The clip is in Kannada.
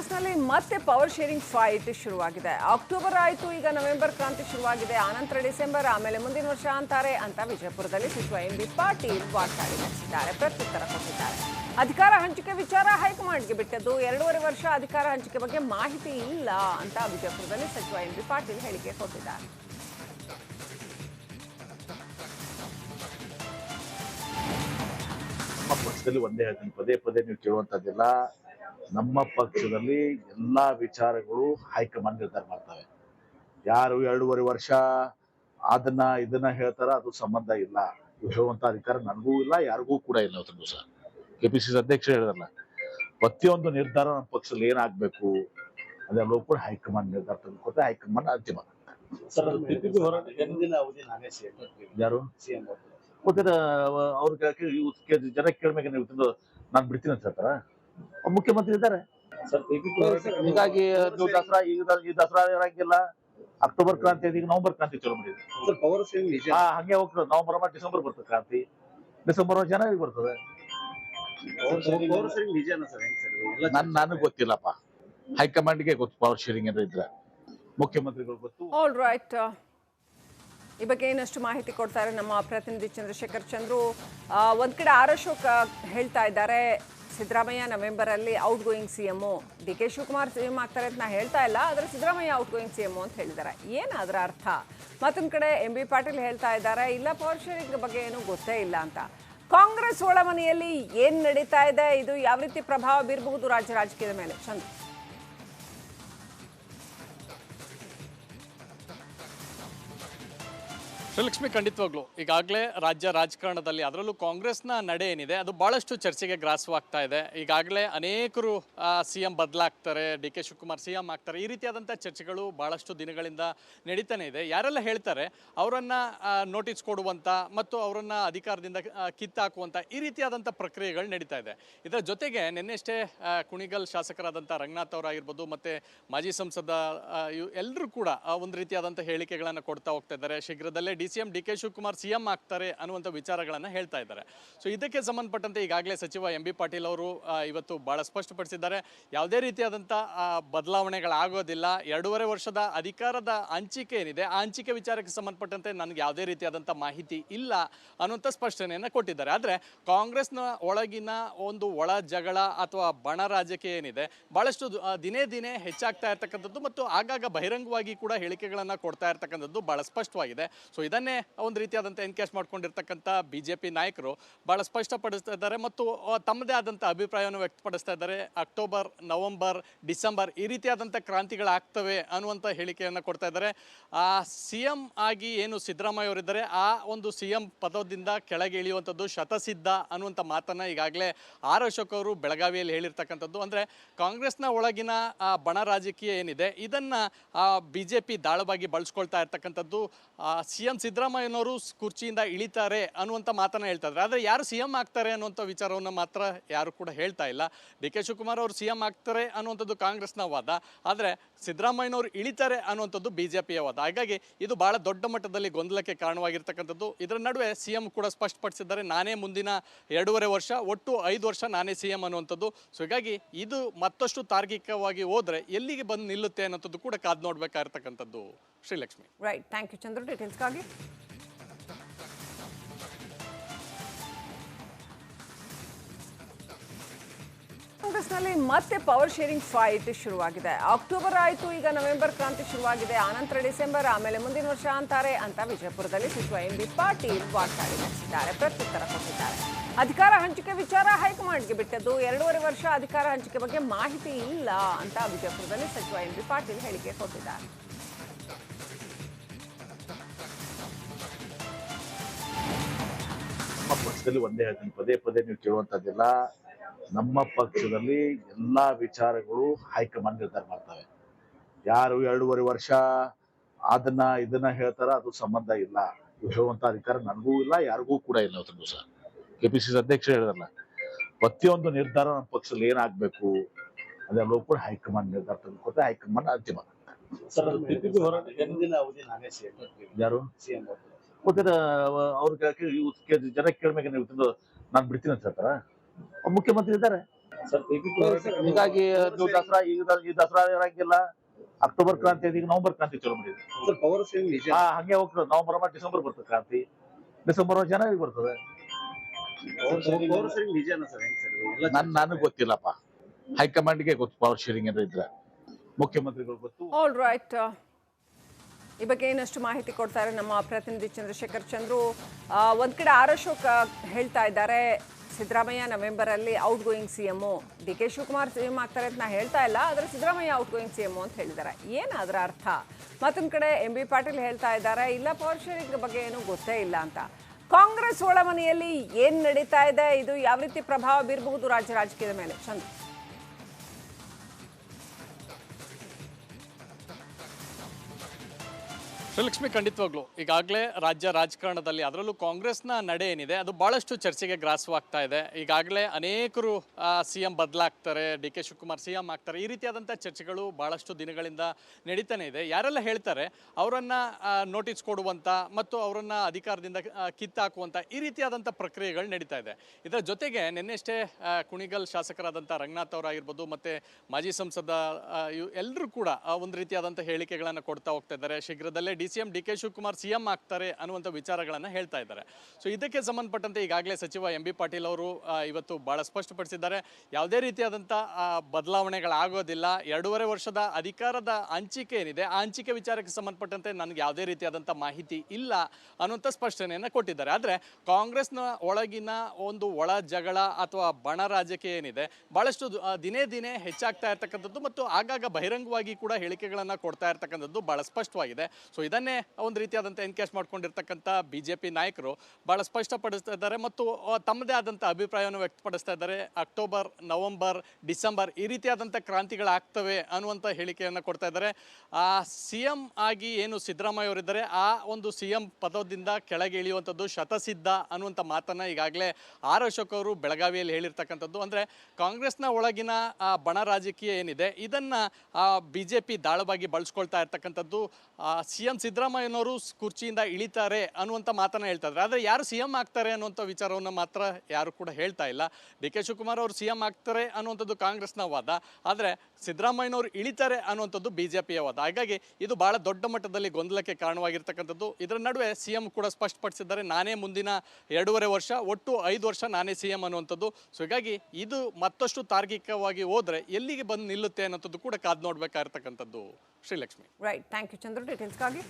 ಕಾಂಗ್ರೆಸ್ನಲ್ಲಿ ಮತ್ತೆ ಪವರ್ ಶೇರಿಂಗ್ ಫೈಟ್ ಶುರುವಾಗಿದೆ. ಅಕ್ಟೋಬರ್ ಆಯಿತು, ಈಗ ನವೆಂಬರ್ ಕ್ರಾಂತಿ ಶುರುವಾಗಿದೆ. ಆನಂತರ ಡಿಸೆಂಬರ್ ಆಮೇಲೆ ಮುಂದಿನ ವರ್ಷ ಅಂತಾರೆ ಅಂತ ವಿಜಯಪುರದಲ್ಲಿ ಸಚಿವ ಎಂ ಬಿ ಪಾಟೀಲ್ ವಾಗ್ದಾಳಿ ನಡೆಸಿದ್ದಾರೆ. ಪ್ರತ್ಯುತ್ತರ ಕೊಟ್ಟಿದ್ದಾರೆ. ಅಧಿಕಾರ ಹಂಚಿಕೆ ವಿಚಾರ ಹೈಕಮಾಂಡ್ಗೆ ಬಿಟ್ಟದ್ದು, ಎರಡೂವರೆ ವರ್ಷ ಅಧಿಕಾರ ಹಂಚಿಕೆ ಬಗ್ಗೆ ಮಾಹಿತಿ ಇಲ್ಲ ಅಂತ ವಿಜಯಪುರದಲ್ಲಿ ಸಚಿವ ಎಂ ಬಿ ಪಾಟೀಲ್ ಹೇಳಿಕೆ ಕೊಟ್ಟಿದ್ದಾರೆ. ಒಂದೇ ಪದೇ ಪದೇ ನೀವು ಕೇಳುವಂತದ್ದಿಲ್ಲ ನಮ್ಮ ಪಕ್ಷದಲ್ಲಿ ಎಲ್ಲಾ ವಿಚಾರಗಳು ಹೈಕಮಾಂಡ್ ನಿರ್ಧಾರ ಮಾಡ್ತವೆ. ಯಾರು ಎರಡೂವರೆ ವರ್ಷ ಅದನ್ನ ಇದನ್ನ ಹೇಳ್ತಾರ ಅದು ಸಂಬಂಧ ಇಲ್ಲ. ಹೇಳುವಂತ ಅಧಿಕಾರ ನನಗೂ ಇಲ್ಲ ಯಾರಿಗೂ ಕೂಡ ಇಲ್ಲ ಅವತ್ತು ಸಹ ಸಿ ಅಧ್ಯಕ್ಷ ಹೇಳಿದ್ರಲ್ಲ ಪ್ರತಿಯೊಂದು ನಿರ್ಧಾರ ನಮ್ಮ ಪಕ್ಷದಲ್ಲಿ ಏನಾಗ್ಬೇಕು ಅದೆಲ್ಲವೂ ಕೂಡ ಹೈಕಮಾಂಡ್ ನಿರ್ಧಾರ ತೆಗೆದುಕೊತ್ತೆ ಹೈಕಮಾಂಡ್ ಅಂತಿಮ. ಯಾರು? ಗೊತ್ತಿಲ್ಲ ಅವ್ರಿಗೆ ಜನ ಕೇಳ್ಬೇಕು ನೀವು ನಾನು ಬಿಡ್ತೀನಿ ಅಂತ ಹೇಳ್ತಾರ? ಮುಖ್ಯಮಂತ್ರಿ ಇದ್ದಾರೆ. ಹೀಗಾಗಿ ನೀವು ದಸರಾ ಈಗ ಈ ದಸರಾ ಇರಂಗಿಲ್ಲ. ಅಕ್ಟೋಬರ್ ಕ್ರಾಂತಿ ಈಗ ನವೆಂಬರ್ ಕ್ರಾಂತಿ ಚಲೋ ಮಾಡಿದೆ. ಹಾ ಹಂಗೆ ಹೋಗ್ತದೆ. ನವೆಂಬರ್ ಮತ್ತೆ ಡಿಸೆಂಬರ್ ಬರ್ತದೆ ಕ್ರಾಂತಿ. ಡಿಸೆಂಬರ್ ಜನವರಿ ಬರ್ತದೆ. ಪವರ್ ಸೇಮ್ ನಿಜನಾ ಸರ್? ಎಲ್ಲ ನನ್ ನನಗೆ ಗೊತ್ತಿಲ್ಲಪ್ಪ. ಹೈಕಮಾಂಡ್ಗೆ ಗೊತ್ತು ಪವರ್ ಶೇರಿಂಗ್ ಏನಾರ ಇದ್ರೆ. ಮುಖ್ಯಮಂತ್ರಿಗಳು ಗೊತ್ತು. ಆಲ್ ರೈಟ್ ಈ ಬಗ್ಗೆ ಏನಷ್ಟು ಮಾಹಿತಿ ಕೊಡ್ತಾರೆ ನಮ್ಮ ಪ್ರತಿನಿಧಿ ಚಂದ್ರಶೇಖರ್ ಚಂದ್ರು. ಆ, ಒಂದ್ ಕಡೆ ಆರ್ ಅಶೋಕ್ ಆ, ಹೇಳ್ತಾ ಇದ್ದಾರೆ. ಸಿದ್ದರಾಮಯ್ಯ ನವೆಂಬರ್ ಅಲ್ಲಿ outgoing C M D K Shivakumar C M ಆಗ್ತಾರೆ ಅಂತ ನಾ ಹೇಳ್ತಾ ಇಲ್ಲ, ಆದರೆ Siddaramaiah outgoing C M ಅಂತ ಹೇಳಿದ್ದಾರೆ. ಏನು ಅದರ ಅರ್ಥ? ಮತ್ತೊಂದು ಕಡೆ ಎಂ ಬಿ ಪಾಟೀಲ್ ಹೇಳ್ತಾ ಇದ್ದಾರೆ, ಇಲ್ಲ ಪವರ್ ಶೇರಿಂಗ್ ಬಗ್ಗೆ ಏನು ಗೊತ್ತೇ ಇಲ್ಲ ಅಂತ. ಕಾಂಗ್ರೆಸ್ ಒಳಮನೆಯಲ್ಲಿ ಏನು ನಡೀತಾ ಇದೆ? ಇದು ಯಾವ ರೀತಿ ಪ್ರಭಾವ ಬೀರಬಹುದು ರಾಜ್ಯ ರಾಜಕೀಯದ ಮೇಲೆ? ಚಂದ್ರ. ಶ್ರೀಲಕ್ಷ್ಮಿ ಖಂಡಿತವಾಗ್ಲು ಈಗಾಗಲೇ ರಾಜ್ಯ ರಾಜಕಾರಣದಲ್ಲಿ ಅದರಲ್ಲೂ ಕಾಂಗ್ರೆಸ್ನ ನಡೆ ಏನಿದೆ, ಅದು ಭಾಳಷ್ಟು ಚರ್ಚೆಗೆ ಗ್ರಾಸವಾಗ್ತಾ ಇದೆ. ಈಗಾಗಲೇ ಅನೇಕರು C M ಬದಲಾಗ್ತಾರೆ, D K Shivakumar C M ಆಗ್ತಾರೆ, ಈ ರೀತಿಯಾದಂಥ ಚರ್ಚೆಗಳು ಭಾಳಷ್ಟು ದಿನಗಳಿಂದ ನಡೀತಾನೆ ಇದೆ. ಯಾರೆಲ್ಲ ಹೇಳ್ತಾರೆ, ಅವರನ್ನು ನೋಟಿಸ್ ಕೊಡುವಂಥ ಮತ್ತು ಅವರನ್ನು ಅಧಿಕಾರದಿಂದ ಕಿತ್ತಾಕುವಂಥ ಈ ರೀತಿಯಾದಂಥ ಪ್ರಕ್ರಿಯೆಗಳು ನಡೀತಾ ಇದೆ. ಇದರ ಜೊತೆಗೆ ನಿನ್ನೆಷ್ಟೇ ಕುಣಿಗಲ್ ಶಾಸಕರಾದಂಥ ರಂಗನಾಥ್ ಅವರಾಗಿರ್ಬೋದು ಮತ್ತು ಮಾಜಿ ಸಂಸದ ಎಲ್ಲರೂ ಕೂಡ ಒಂದು ರೀತಿಯಾದಂಥ ಹೇಳಿಕೆಗಳನ್ನು ಕೊಡ್ತಾ ಹೋಗ್ತಾ ಇದ್ದಾರೆ. ಶೀಘ್ರದಲ್ಲೇ D C M D K Shivakumar C M ಆಗ್ತಾರೆ ಅನ್ನುವಂಥ ವಿಚಾರಗಳನ್ನು ಹೇಳ್ತಾ ಇದ್ದಾರೆ. ಸೊ ಇದಕ್ಕೆ ಸಂಬಂಧಪಟ್ಟಂತೆ ಈಗಾಗಲೇ ಸಚಿವ ಎಂ ಬಿ ಪಾಟೀಲ್ ಅವರು ಇವತ್ತು ಭಾಳ ಸ್ಪಷ್ಟಪಡಿಸಿದ್ದಾರೆ. ಯಾವುದೇ ರೀತಿಯಾದಂಥ ಬದಲಾವಣೆಗಳಾಗೋದಿಲ್ಲ. ಎರಡೂವರೆ ವರ್ಷದ ಅಧಿಕಾರದ ಹಂಚಿಕೆ ಏನಿದೆ, ಆ ಹಂಚಿಕೆ ವಿಚಾರಕ್ಕೆ ಸಂಬಂಧಪಟ್ಟಂತೆ ನನಗೆ ಯಾವುದೇ ರೀತಿಯಾದಂಥ ಮಾಹಿತಿ ಇಲ್ಲ ಅನ್ನುವಂಥ ಸ್ಪಷ್ಟನೆಯನ್ನು ಕೊಟ್ಟಿದ್ದಾರೆ. ಆದರೆ, ಕಾಂಗ್ರೆಸ್ನ ಒಳಗಿನ ಒಂದು ಒಳ ಜಗಳ ಅಥವಾ ಬಣ ರಾಜಕೀಯ ಏನಿದೆ ಭಾಳಷ್ಟು ದಿನೇ ದಿನೇ ಹೆಚ್ಚಾಗ್ತಾ ಇರ್ತಕ್ಕಂಥದ್ದು ಮತ್ತು ಆಗಾಗ ಬಹಿರಂಗವಾಗಿ ಕೂಡ ಹೇಳಿಕೆಗಳನ್ನು ಕೊಡ್ತಾ ಇರ್ತಕ್ಕಂಥದ್ದು ಭಾಳ ಸ್ಪಷ್ಟವಾಗಿದೆ. ಸೊ ಇದನ್ನೇ ಒಂದು ರೀತಿಯಾದಂಥ ಎನ್ಕ್ಯಾಶ್ ಮಾಡ್ಕೊಂಡಿರ್ತಕ್ಕಂಥ ಬಿ ಜೆ ಪಿ ನಾಯಕರು ಭಾಳ ಸ್ಪಷ್ಟಪಡಿಸ್ತಾ ಇದ್ದಾರೆ ಮತ್ತು ತಮ್ಮದೇ ಆದಂಥ ಅಭಿಪ್ರಾಯವನ್ನು ವ್ಯಕ್ತಪಡಿಸ್ತಾ ಇದ್ದಾರೆ. ಅಕ್ಟೋಬರ್ ನವೆಂಬರ್ ಡಿಸೆಂಬರ್ ಈ ರೀತಿಯಾದಂಥ ಕ್ರಾಂತಿಗಳಾಗ್ತವೆ ಅನ್ನುವಂಥ ಹೇಳಿಕೆಯನ್ನು ಕೊಡ್ತಾ ಇದ್ದಾರೆ. ಆ ಸಿ ಎಂ ಆಗಿ ಏನು ಸಿದ್ದರಾಮಯ್ಯ ಅವರಿದ್ದಾರೆ ಆ ಒಂದು ಸಿ ಎಂ ಪದದಿಂದ ಕೆಳಗೆ ಇಳಿಯುವಂಥದ್ದು ಶತಸಿದ್ಧ ಅನ್ನುವಂಥ ಮಾತನ್ನು ಈಗಾಗಲೇ ಆರ್ ಅಶೋಕ್ ಅವರು ಬೆಳಗಾವಿಯಲ್ಲಿ ಹೇಳಿರ್ತಕ್ಕಂಥದ್ದು. ಅಂದರೆ ಕಾಂಗ್ರೆಸ್ನ ಒಳಗಿನ ಆ, ಬಣ ರಾಜಕೀಯ ಏನಿದೆ ಇದನ್ನು ಬಿ ಜೆ ಪಿ ದಾಳವಾಗಿ ಬಳಸ್ಕೊಳ್ತಾ ಇರ್ತಕ್ಕಂಥದ್ದು ಸಿ ಎಂ ಸಿದ್ದರಾಮಯ್ಯನವರು ಕುರ್ಚಿಯಿಂದ ಇಳಿತಾರೆ ಅನ್ನುವಂಥ ಮಾತನ್ನು ಹೇಳ್ತಾ ಇದ್ದಾರೆ ಆದರೆ ಯಾರು ಸಿ ಎಂ ಆಗ್ತಾರೆ ಅನ್ನುವಂಥ ವಿಚಾರವನ್ನು ಮಾತ್ರ ಯಾರು ಕೂಡ ಹೇಳ್ತಾ ಇಲ್ಲ. ಡಿ ಕೆ ಶಿವಕುಮಾರ್ ಅವರು ಸಿ ಎಂ ಆಗ್ತಾರೆ ಅನ್ನುವಂಥದ್ದು ಕಾಂಗ್ರೆಸ್ನ ವಾದ. ಆದರೆ ಸಿದ್ದರಾಮಯ್ಯನವರು ಇಳಿತಾರೆ ಅನ್ನುವಂಥದ್ದು ಬಿ ಜೆ ಪಿಯ ವಾದ. ಹಾಗಾಗಿ ಇದು ಬಹಳ ದೊಡ್ಡ ಮಟ್ಟದಲ್ಲಿ ಗೊಂದಲಕ್ಕೆ ಕಾರಣವಾಗಿರ್ತಕ್ಕಂಥದ್ದು. ಇದರ ನಡುವೆ ಸಿ ಎಂ ಕೂಡ ಸ್ಪಷ್ಟಪಡಿಸಿದ್ದಾರೆ, ನಾನೇ ಮುಂದಿನ ಎರಡೂವರೆ ವರ್ಷ, ಒಟ್ಟು ಐದು ವರ್ಷ ನಾನೇ ಸಿ ಎಂ ಅನ್ನುವಂಥದ್ದು. ಸೊ ಹೀಗಾಗಿ ಇದು ಮತ್ತಷ್ಟು ತಾರ್ಕಿಕವಾಗಿ ಹೋದರೆ ಎಲ್ಲಿಗೆ ಬಂದು ನಿಲ್ಲುತ್ತೆ ಅನ್ನೋಂಥದ್ದು ಕೂಡ ಕಾದು ನೋಡಬೇಕಾಗಿರ್ತಕ್ಕಂಥದ್ದು Srilakshmi. Right thank you Chandra ಡೀಟೇಲ್ಸ್ಗಾಗಿ ಕಾಂಗ್ರೆಸ್ನಲ್ಲಿ ಮತ್ತೆ ಪವರ್ ಶೇರಿಂಗ್ ಫೈಟ್ ಶುರುವಾಗಿದೆ. ಅಕ್ಟೋಬರ್ ಆಯಿತು, ಈಗ ನವೆಂಬರ್ ಕ್ರಾಂತಿ ಶುರುವಾಗಿದೆ. ಆನಂತರ ಡಿಸೆಂಬರ್, ಆಮೇಲೆ ಮುಂದಿನ ವರ್ಷ ಅಂತಾರೆ. ಅಂತ ವಿಜಯಪುರದಲ್ಲಿ ಸಚಿವ ಎಂ ಬಿ ಪಾಟೀಲ್ ವಾಗ್ದಾಳಿ ನಡೆಸಿದ್ದಾರೆ. ಪ್ರತ್ಯುತ್ತರ ಕೊಟ್ಟಿದ್ದಾರೆ. ಅಧಿಕಾರ ಹಂಚಿಕೆ ವಿಚಾರ ಹೈಕಮಾಂಡ್ಗೆ ಬಿಟ್ಟದ್ದು, ಎರಡೂವರೆ ವರ್ಷ ಅಧಿಕಾರ ಹಂಚಿಕೆ ಬಗ್ಗೆ ಮಾಹಿತಿ ಇಲ್ಲ ಅಂತ ವಿಜಯಪುರದಲ್ಲಿ ಸಚಿವ ಎಂ ಬಿ ಪಾಟೀಲ್ ಹೇಳಿಕೆ ಕೊಟ್ಟಿದ್ದಾರೆ. ನಮ್ಮ ಪಕ್ಷದಲ್ಲಿ ಒಂದೇ ಹೇಳ್ತೀನಿ ಪದೇ ಪದೇ ನೀವು ಕೇಳುವಂತದ್ದಿಲ್ಲ ನಮ್ಮ ಪಕ್ಷದಲ್ಲಿ ಎಲ್ಲಾ ವಿಚಾರಗಳು ಹೈಕಮಾಂಡ್ ನಿರ್ಧಾರ ಮಾಡ್ತವೆ. ಯಾರು ಎರಡೂವರೆ ವರ್ಷ ಅದನ್ನ ಇದನ್ನ ಹೇಳ್ತಾರ ಅದು ಸಂಬಂಧ ಇಲ್ಲ. ಹೇಳುವಂತ ಅಧಿಕಾರ ನನಗೂ ಇಲ್ಲ ಯಾರಿಗೂ ಕೂಡ ಇಲ್ಲ ಅವತ್ತು ಪಿ ಸಿ ಅಧ್ಯಕ್ಷ ಹೇಳಿದ್ರಲ್ಲ ಪ್ರತಿಯೊಂದು ನಿರ್ಧಾರ ನಮ್ಮ ಪಕ್ಷದಲ್ಲಿ ಏನಾಗಬೇಕು ಅದೆಲ್ಲವೂ ಕೂಡ ಹೈಕಮಾಂಡ್ ನಿರ್ಧಾರ ತೆಗೆದುಕೊತ್ತೆ ಹೈಕಮಾಂಡ್ ಅಂತಿಮ. ಸರ್ ಯಾರು? ಸಿಎಂ ಅವ್ರ ಅವ್ರಿಗೆ ಜನ ಕೇಳ್ಬೇಕು ನೀವು ತಿಂದು ನಾನು ಬಿಡ್ತೀನಿ ಅಂತ ಹೇಳ್ತಾರ? ಮುಖ್ಯಮಂತ್ರಿ ಇದ್ದಾರೆ. ಹೀಗಾಗಿ ನೀವು ದಸರಾ ಈಗ ಈ ದಸರಾ ಇರಂಗಿಲ್ಲ. ಅಕ್ಟೋಬರ್ ಕ್ರಾಂತಿ ಇದೀಗ ಈಗ ನವೆಂಬರ್ ಕ್ರಾಂತಿ ಚಲೋ ಮಾಡಿದ್ರು. ಸರ್ ಪವರ್ ಸೇವಿಂಗ್ ನಿಜ. ಹಾ ಹಂಗೆ ಹೋಗ್ತದೆ. ನವೆಂಬರ್ ಮತ್ತೆ ಡಿಸೆಂಬರ್ ಬರ್ತದೆ ಕ್ರಾಂತಿ. ಡಿಸೆಂಬರ್ ಜನವರಿ ಬರ್ತದೆ. ಪವರ್ ಸೇವಿಂಗ್ ನಿಜನಾ ಸರ್? ಹೆಂಗ್ ಸರ್? ಎಲ್ಲ ನನ್ ನನಗೆ ಗೊತ್ತಿಲ್ಲಪ್ಪ. ಹೈಕಮಾಂಡ್ಗೆ ಗೊತ್ತು ಪವರ್ ಶೇರಿಂಗ್ ಏನಾರ ಇದ್ರೆ. ಮುಖ್ಯಮಂತ್ರಿಗಳು ಗೊತ್ತು. ಆಲ್ ರೈಟ್ ಈ ಬಗ್ಗೆ ಇನ್ನಷ್ಟು ಮಾಹಿತಿ ಕೊಡ್ತಾರೆ ನಮ್ಮ ಪ್ರತಿನಿಧಿ ಚಂದ್ರಶೇಖರ್ ಚಂದ್ರು. ಒಂದು ಕಡೆ ಆರ್ ಅಶೋಕ್ ಹೇಳ್ತಾ ಇದ್ದಾರೆ, Siddaramaiah ನವೆಂಬರಲ್ಲಿ outgoing C M D K Shivakumar C M ಆಗ್ತಾರೆ ಅಂತ ನಾ ಹೇಳ್ತಾ ಇಲ್ಲ, ಆದರೆ Siddaramaiah outgoing C M ಅಂತ ಹೇಳಿದ್ದಾರೆ. ಏನು ಅದರ ಅರ್ಥ? ಮತ್ತೊಂದು ಕಡೆ ಎಂ ಬಿ ಪಾಟೀಲ್ ಹೇಳ್ತಾ ಇದ್ದಾರೆ, ಇಲ್ಲ ಪವರ್ ಶೇರಿಂಗ್ ಬಗ್ಗೆ ಏನೂ ಗೊತ್ತೇ ಇಲ್ಲ ಅಂತ. ಕಾಂಗ್ರೆಸ್ ಒಳಮನೆಯಲ್ಲಿ ಏನು ನಡೀತಾ ಇದೆ? ಇದು ಯಾವ ರೀತಿ ಪ್ರಭಾವ ಬೀರಬಹುದು ರಾಜ್ಯ ರಾಜಕೀಯದ ಮೇಲೆ? ಚಂದ್ರ. ಶ್ರೀಲಕ್ಷ್ಮಿ ಖಂಡಿತವಾಗ್ಲು. ಈಗಾಗಲೇ ರಾಜ್ಯ ರಾಜಕಾರಣದಲ್ಲಿ ಅದರಲ್ಲೂ ಕಾಂಗ್ರೆಸ್ನ ನಡೆ ಏನಿದೆ, ಅದು ಭಾಳಷ್ಟು ಚರ್ಚೆಗೆ ಗ್ರಾಸವಾಗ್ತಾ ಇದೆ. ಈಗಾಗಲೇ ಅನೇಕರು C M ಬದಲಾಗ್ತಾರೆ, D K Shivakumar C M ಆಗ್ತಾರೆ. ಈ ರೀತಿಯಾದಂಥ ಚರ್ಚೆಗಳು ಭಾಳಷ್ಟು ದಿನಗಳಿಂದ ನಡೀತಾನೆ ಇದೆ. ಯಾರೆಲ್ಲ ಹೇಳ್ತಾರೆ, ಅವರನ್ನು ನೋಟಿಸ್ ಕೊಡುವಂಥ ಮತ್ತು ಅವರನ್ನು ಅಧಿಕಾರದಿಂದ ಕಿತ್ತಾಕುವಂಥ ಈ ರೀತಿಯಾದಂಥ ಪ್ರಕ್ರಿಯೆಗಳು ನಡೀತಾ ಇದೆ. ಇದರ ಜೊತೆಗೆ ನಿನ್ನೆಷ್ಟೇ ಕುಣಿಗಲ್ ಶಾಸಕರಾದಂಥ ರಂಗನಾಥ್ ಅವರಾಗಿರ್ಬೋದು ಮತ್ತು ಮಾಜಿ ಸಂಸದ ಎಲ್ಲರೂ ಕೂಡ ಒಂದು ರೀತಿಯಾದಂಥ ಹೇಳಿಕೆಗಳನ್ನು ಕೊಡ್ತಾ ಹೋಗ್ತಾ ಇದ್ದಾರೆ. ಶೀಘ್ರದಲ್ಲೇ D C M D K Shivakumar C M ಆಗ್ತಾರೆ ಅನ್ನುವಂಥ ವಿಚಾರಗಳನ್ನು ಹೇಳ್ತಾ ಇದ್ದಾರೆ. ಸೊ ಇದಕ್ಕೆ ಸಂಬಂಧಪಟ್ಟಂತೆ ಈಗಾಗಲೇ ಸಚಿವ ಎಂ ಬಿ ಪಾಟೀಲ್ ಅವರು ಇವತ್ತು ಭಾಳ ಸ್ಪಷ್ಟಪಡಿಸಿದ್ದಾರೆ. ಯಾವುದೇ ರೀತಿಯಾದಂಥ ಬದಲಾವಣೆಗಳಾಗೋದಿಲ್ಲ. ಎರಡೂವರೆ ವರ್ಷದ ಅಧಿಕಾರದ ಹಂಚಿಕೆ ಏನಿದೆ, ಆ ಹಂಚಿಕೆ ವಿಚಾರಕ್ಕೆ ಸಂಬಂಧಪಟ್ಟಂತೆ ನನಗೆ ಯಾವುದೇ ರೀತಿಯಾದಂಥ ಮಾಹಿತಿ ಇಲ್ಲ ಅನ್ನುವಂಥ ಸ್ಪಷ್ಟನೆಯನ್ನು ಕೊಟ್ಟಿದ್ದಾರೆ. ಆದರೆ, ಕಾಂಗ್ರೆಸ್ನ ಒಳಗಿನ ಒಂದು ಒಳ ಜಗಳ ಅಥವಾ ಬಣ ರಾಜಕೀಯ ಏನಿದೆ ಭಾಳಷ್ಟು ದಿನೇ ದಿನೇ ಹೆಚ್ಚಾಗ್ತಾ ಇರ್ತಕ್ಕಂಥದ್ದು ಮತ್ತು ಆಗಾಗ ಬಹಿರಂಗವಾಗಿ ಕೂಡ ಹೇಳಿಕೆಗಳನ್ನು ಕೊಡ್ತಾ ಇರ್ತಕ್ಕಂಥದ್ದು ಭಾಳ ಸ್ಪಷ್ಟವಾಗಿದೆ. ಸೊ ಇದನ್ನೇ ಒಂದು ರೀತಿಯಾದಂಥ ಎನ್ಕೇಶ್ ಮಾಡ್ಕೊಂಡಿರ್ತಕ್ಕಂಥ ಬಿ ಜೆ ಪಿ ನಾಯಕರು ಭಾಳ ಸ್ಪಷ್ಟಪಡಿಸ್ತಾ ಇದ್ದಾರೆ ಮತ್ತು ತಮ್ಮದೇ ಆದಂಥ ಅಭಿಪ್ರಾಯವನ್ನು ವ್ಯಕ್ತಪಡಿಸ್ತಾ ಇದ್ದಾರೆ. ಅಕ್ಟೋಬರ್ ನವೆಂಬರ್ ಡಿಸೆಂಬರ್ ಈ ರೀತಿಯಾದಂಥ ಕ್ರಾಂತಿಗಳಾಗ್ತವೆ ಅನ್ನುವಂಥ ಹೇಳಿಕೆಯನ್ನು ಕೊಡ್ತಾ ಇದ್ದಾರೆ. ಆ ಸಿ ಎಂ ಆಗಿ ಏನು ಸಿದ್ದರಾಮಯ್ಯ ಅವರಿದ್ದಾರೆ ಆ ಒಂದು ಸಿ ಎಂ ಪದದಿಂದ ಕೆಳಗೆ ಇಳಿಯುವಂಥದ್ದು ಶತಸಿದ್ಧ ಅನ್ನುವಂಥ ಮಾತನ್ನು ಈಗಾಗಲೇ ಆರ್ ಅಶೋಕ್ ಅವರು ಬೆಳಗಾವಿಯಲ್ಲಿ ಹೇಳಿರ್ತಕ್ಕಂಥದ್ದು. ಅಂದರೆ ಕಾಂಗ್ರೆಸ್ನ ಒಳಗಿನ ಆ, ಬಣ ರಾಜಕೀಯ ಏನಿದೆ ಇದನ್ನು ಬಿ ಜೆ ಪಿ ದಾಳವಾಗಿ ಬಳಸ್ಕೊಳ್ತಾ ಇರ್ತಕ್ಕಂಥದ್ದು ಸಿ ಎಂ ಸಿದ್ದರಾಮಯ್ಯನವರು ಸ್- ಕುರ್ಚಿಯಿಂದ ಇಳಿತಾರೆ ಅನ್ನುವಂಥ ಮಾತನ್ನು ಹೇಳ್ತಾ ಇದ್ದಾರೆ ಆದರೆ ಯಾರು ಸಿ ಎಂ ಆಗ್ತಾರೆ ಅನ್ನುವಂಥ ವಿಚಾರವನ್ನು ಮಾತ್ರ ಯಾರು ಕೂಡ ಹೇಳ್ತಾ ಇಲ್ಲ. ಡಿ ಕೆ ಶಿವಕುಮಾರ್ ಅವರು ಸಿ ಎಂ ಆಗ್ತಾರೆ ಅನ್ನುವಂಥದ್ದು ಕಾಂಗ್ರೆಸ್ನ ವಾದ. ಆದರೆ ಸಿದ್ದರಾಮಯ್ಯನವರು ಇಳಿತಾರೆ ಅನ್ನುವಂಥದ್ದು ಬಿ ಜೆ ಪಿಯ ವಾದ. ಹಾಗಾಗಿ ಇದು ಬಹಳ ದೊಡ್ಡ ಮಟ್ಟದಲ್ಲಿ ಗೊಂದಲಕ್ಕೆ ಕಾರಣವಾಗಿರ್ತಕ್ಕಂಥದ್ದು. ಇದರ ನಡುವೆ ಸಿ ಎಂ ಕೂಡ ಸ್ಪಷ್ಟಪಡಿಸಿದ್ದಾರೆ, ನಾನೇ ಮುಂದಿನ ಎರಡೂವರೆ ವರ್ಷ, ಒಟ್ಟು ಐದು ವರ್ಷ ನಾನೇ ಸಿ ಎಂ ಅನ್ನುವಂಥದ್ದು. ಸೊ ಹೀಗಾಗಿ ಇದು ಮತ್ತಷ್ಟು ತಾರ್ಕಿಕವಾಗಿ ಹೋದರೆ ಎಲ್ಲಿಗೆ ಬಂದು ನಿಲ್ಲುತ್ತೆ ಅನ್ನೋಂಥದ್ದು ಕೂಡ ಕಾದು ನೋಡಬೇಕಾಗಿರ್ತಕ್ಕಂಥದ್ದು Srilakshmi. Right thank you Chandra ಡೀಟೇಲ್ಸ್ಗಾಗಿ